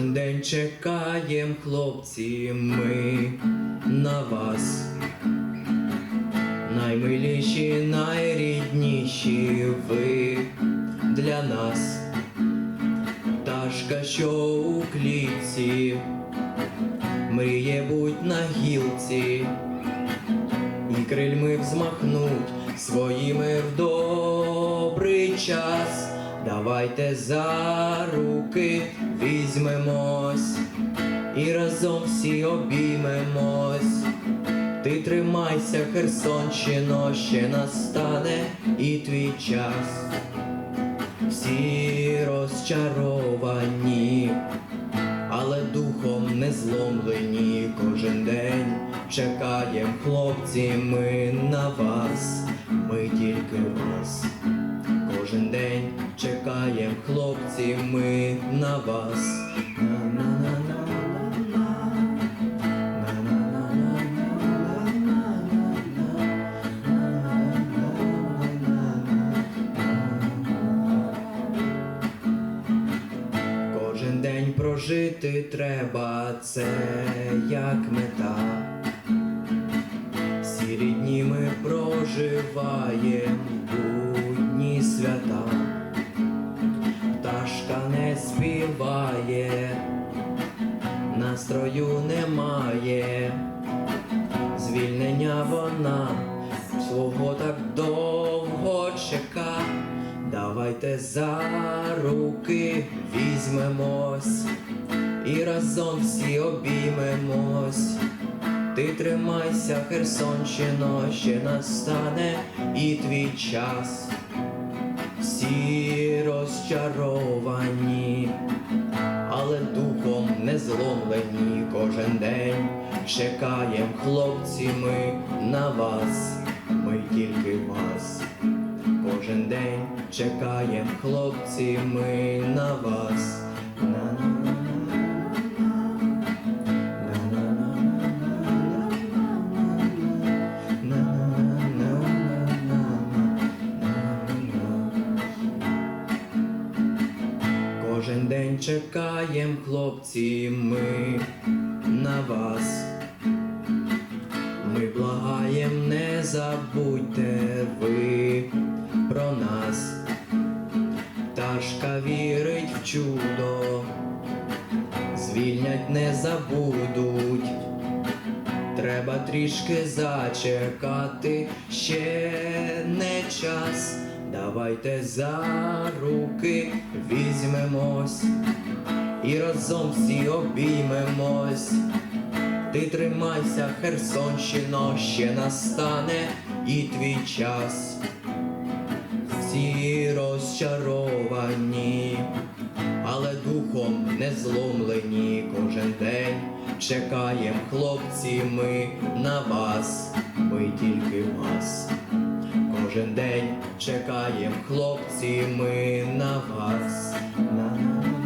день чекаєм, хлопці, ми на вас. Наймиліші, найрідніші ви для нас. Пташка, що у клітці, мріє будь на гілці, і крильми взмахнуть своїми в добрий час. Давайте за руки візьмемось і разом всі обіймемось. Ти тримайся, Херсонщино, ще настане і твій час. Всі розчаровані, але духом не зломлені. Кожен день чекаєм, хлопці, ми на вас, ми тільки вас. Кожен день чекаєм, хлопці, ми. Кожен день прожити треба, це як мета. Всі рідні ми проживаєм будні свята. Настрою немає, звільнення вона свого так довго чека. Давайте за руки візьмемось і разом всі обіймемось. Ти тримайся, Херсонщино, ще настане і твій час. Всі розчаровані, духом не кожен день. Чекаєм, хлопці, ми на вас, ми тільки вас. Кожен день чекаєм, хлопці, ми на вас. на день чекаєм, хлопці, ми на вас. Ми благаєм, не забудьте ви про нас. Пташка вірить в чудо, звільнять не забудуть. Треба трішки зачекати, ще не час. Давайте за руки візьмемось і разом всі обіймемось. Ти тримайся, Херсонщино, ще настане і твій час. Всі розчаровані, але духом не зломлені кожен день. Чекаєм, хлопці, ми на вас, ми тільки вас. Кожен день чекаєм, хлопці, ми на вас. На-на-на.